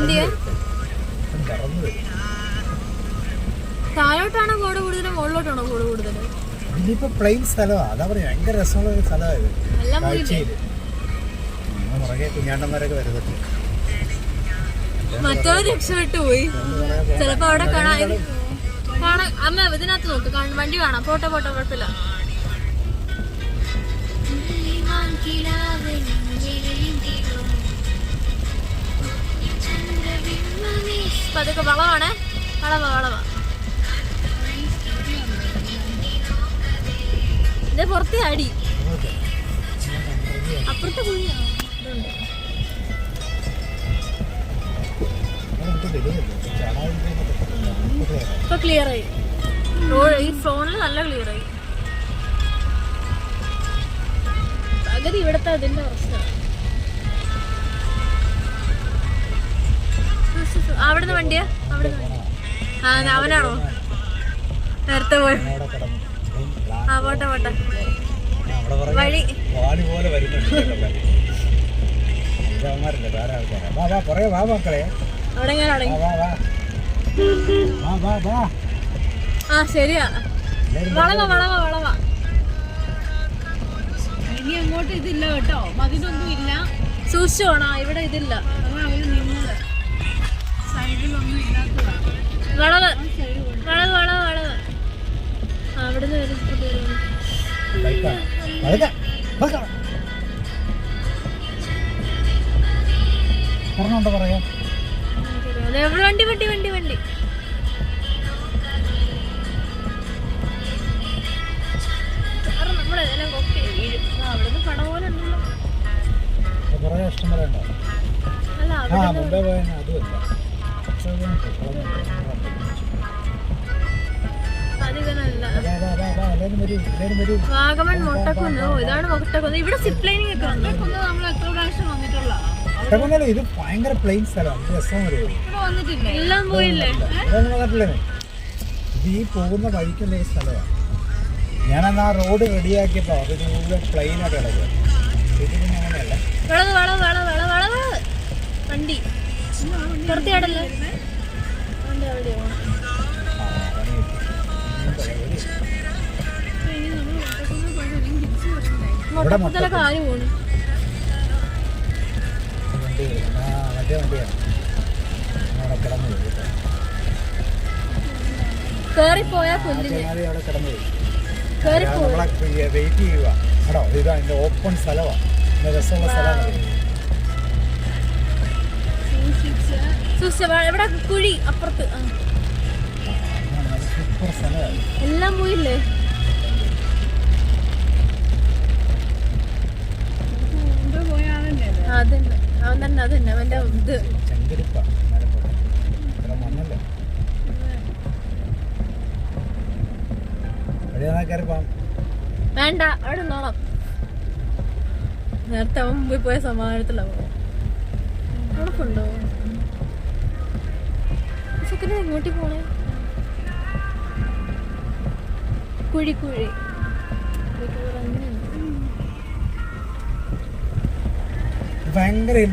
വണ്ടിയെ? താഴോട്ടാണോ കോട് കൂടുതൽ മുകളിലോട്ടാണോ കോട് കൂടുതൽ ഇതിപ്പോ പ്ലെയിൻ സ്ഥലമാണ് അതാ പറയാ ഭയങ്കര രസമുള്ള ഒരു പോയില്ലേ കാഴ്ചയിൽ. പുറകെ കുഞ്ഞാണ്ടന്മാരൊക്കെ വരുന്നുണ്ട്. മറ്റവർ രക്ഷപ്പെട്ടു പോയി. ചിലപ്പോ അവിടെ കാണാൻ കാണാൻ അമ്മ ഇതിനകത്ത് നോക്ക്. വണ്ടി കാണാം. പോട്ടെ പോട്ടെ കുഴപ്പമില്ല. പതുക്കെ വളവാണേ. വളവ വളവ. ഇത് പുറത്തെ അടി. അപ്പുറത്തെ കുഴിയാ ഇതുണ്ട് ഇപ്പൊ ക്ലിയർ ആയി. ഈ ഫോണിൽ നല്ല ക്ലിയർ ആയി. പകുതി ഇവിടുത്തെ അതിന്റെ പ്രശ്നം അവിടുന്ന് വണ്ടിയാ? അവിടുന്ന്. ആ അവനാണോ? നേരത്തെ പോയി. ആ പോട്ടെ പോട്ടെ. വഴി. ആ ശരിയാ. എല്ലാവരും വളവ വളവ വളവ. ഇനി അങ്ങോട്ട് ഇതില്ല കേട്ടോ. മതിലൊന്നും ഇല്ല സൂക്ഷിച്ചോണോ ഇവിടെ ഇതില്ല. വളവ്. വളവ് വളവ് വളവ്. അവിടുന്ന്. പറഞ്ഞോണ്ടോ പറയാ? വണ്ടി വണ്ടി വണ്ടി വണ്ടി. അല്ല അവിടെ മുമ്പേ പോയ അതുമല്ല. വാഗമൺ മുട്ടക്കുന്ന്. ഇതാണ് മുട്ടക്കുന്ന്. ഇവിടെ സിപ്പ് ലൈനിങ് ഒക്കെ നമ്മൾ എത്ര പ്രാവശ്യം വന്നിട്ടുള്ള ഇത് ഭയങ്കര പ്ലെയിൻ സ്ഥലമാണ്. രസം എല്ലാം പോയില്ലേ? ഇതൊന്നും ഇത് ഈ പോകുന്ന വഴിക്കുള്ള ഒരു സ്ഥലമാണ്. ഞാനന്ന് ആ റോഡ് റെഡിയാക്കിയപ്പോൾ അത് മുഴുവൻ അങ്ങനെയല്ല വളവ് വളവ് വണ്ടി. ആര് പോണു. കേറിപ്പോയാ കൊല്ലിന്. കേറിപ്പോ വെയിറ്റ് ചെയ്യുക. ഓപ്പൺ സ്ഥലമാണ് രസമുള്ള സ്ഥലമാണ് സൂക്ഷിച്ച് ഇവിടെ കുഴി? അപ്പുറത്ത്. എല്ലാം പോയില്ലേ? അതന്നെ അവൻ തന്നെ അതന്നെ അവന്റെ ഇത്. വേണ്ട അവിടെ നോണം നേരത്തെ അവൻ മുമ്പിൽ പോയ സമാധാനത്തിലാവും ഉറപ്പുണ്ടോ സെക്കൻഡ് എങ്ങോട്ട് പോണേ? കുഴി കുഴി. ഭയങ്കര ഹിൽ